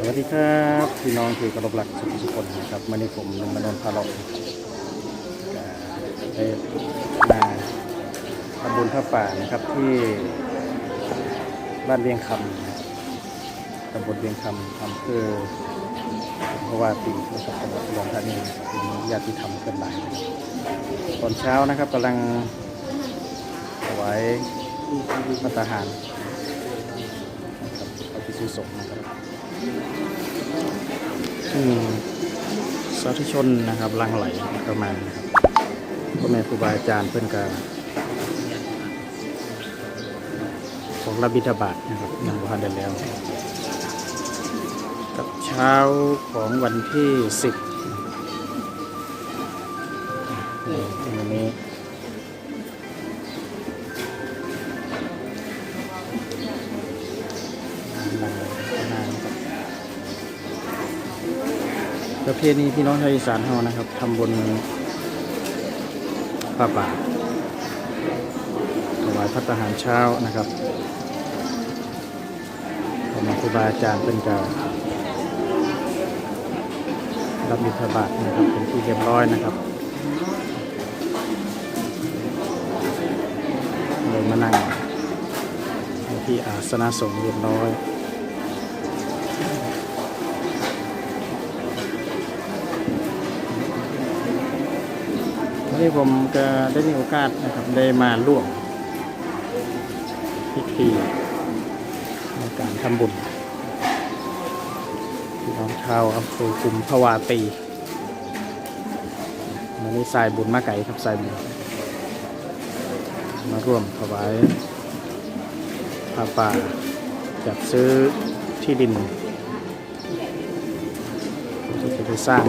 สวัสดีครับพี่น้องที่เคารพรักสุขสุขคนนะครับมื่อนี้ผมลงมานนท์พาลาะก็ได้มาทำบุญพระป่านะครับที่บ้านเวียงคำตำบลเวียงคำอำเภอเพราะว่าปีนะครับจังหวัดอุดรธานีเป็นญาติธรรมกันหลายตอนเช้านะครับกำลังถวายพระทหารนะครับพระพิสุสงฆ์นะครับ ซึ่งสาธุชนนะครับลังไหลประมานะครับพ่อแม่ครูบาอาจารย์เพื่อนกาของรับบิณฑบาตนะครับยังบ่ทันได้แล้ว กับเช้าของวันที่สิบวันนี้หลังไหลประมาน ประเพณีพี่น้องชาวอีสานเฮานะครับทำบนผ้าป่าถวายพัฒหารเช้านะครับขอมครูบาอาจารย์เป็นการับบิณฑบาตนะครับเป็นที่เรียบร้อยนะครับเลยมานั่งที่อาสนะสงฆ์เรียบร้อย วันนี้ผมก็ได้มีโอกาสนะครับได้มาร่วมพิธีในการทำบุญพี่น้องชาวอำเภอกุมภาวาตีวันนี้สายบุญมาไก่ครับสายบุญมาร่วมถวายผ้าป่าจัดซื้อที่ดินที่จะไปสร้าง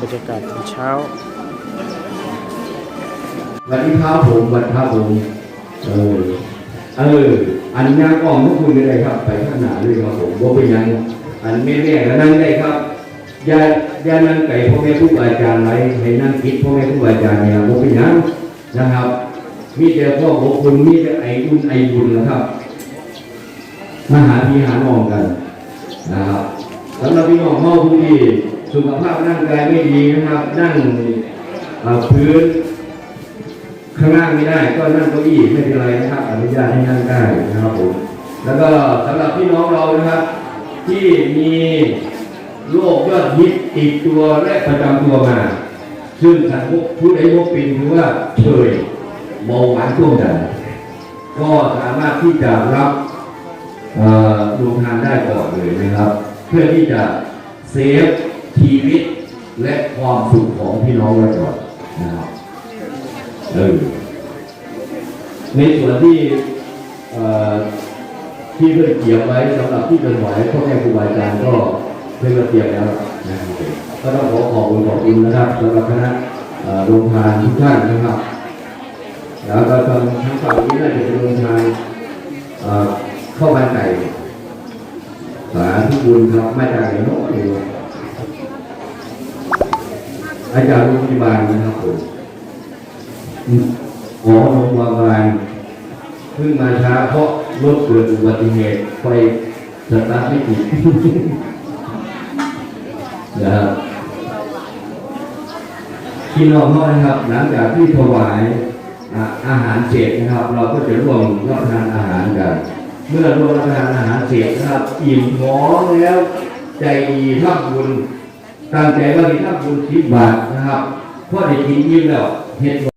บรรยากาศตอนเช้า วันนี้ครับผมวันครับผมเออเอออันงานกองทุกคุณได้ครับ ไปข้างหน้าด้วยครับผมว่าเป็นยังอันแม่แม่ก็นั่งได้ครับยาย่านั่งไก่พ่อแม่ครูบาอาจารย์ไรให้นั่งคิดพ่อแม่ครูบาอาจารย์เนี่ยว่าเป็นยังนะครับ มีแต่พ่อของคุณมีแต่ไอ้บุญไอ้บุญนะครับมาหาพี่หาน้องกันนะครับสำหรับพี่น้องเมาผู้ที่ สุขภาพร่างกายไม่ดีนะครับ นั่งพื้นข้างล่างไม่ได้ ก็นั่งเก้าอี้ไม่เป็นไรนะครับอนุญาตให้นั่งได้นะครับผมแล้วก็สำหรับพี่น้องเรานะครับ ที่มีโรคยอดฮิตติดตัวและประจำตัวมา ซึ่งท่านผู้ใดพบเป็นหรือว่าเฉยเบาหวานช่วงใดก็สามารถที่จะรับเอ่อโรงทานได้ก่อนเลยนะครับ เพื่อที่จะเซฟ ชีวิตและความสุขของพี่น้องไว้ก่อนนะครับเออในส่วนที่ที่เพื่อนเกี่ยวไว้สำหรับที่เป็นไหวพ่อแม่ครูบาอาจารย์ก็เพื่อนเตรียมแล้วนะครับก็ต้องขอขอบคุณขอบคุณนะครับสำหรับคณะโรงทานทุกท่านนะครับ แล้วก็ตอนทั้งฝั่งนี้น่าจะเป็นโรงทานเข้าวมันไก่สาธุบุญครับไมาจากไหนเนาะ อาจารย์โรงพยาบาลนะครับผมหมอโรงพยาบาลเพิ่งมาช้าเพราะรถเกิดอุบัติเหตุไฟสตาร์ทไม่ติดนะครับพี่น้องเนะครับ หลังจากที่ถวายอาหารเสร็จนะครับ เราก็จะร่วมรับประทานอาหารกัน เมื่อร่วมรับประทานอาหารเสร็จนะครับอิ่มท้องแล้วใจดีทำบุญ ตั้งใจว่าจะทำบุญสิบบาทนะครับเพราะได้กินยิ้มแล้วเห็น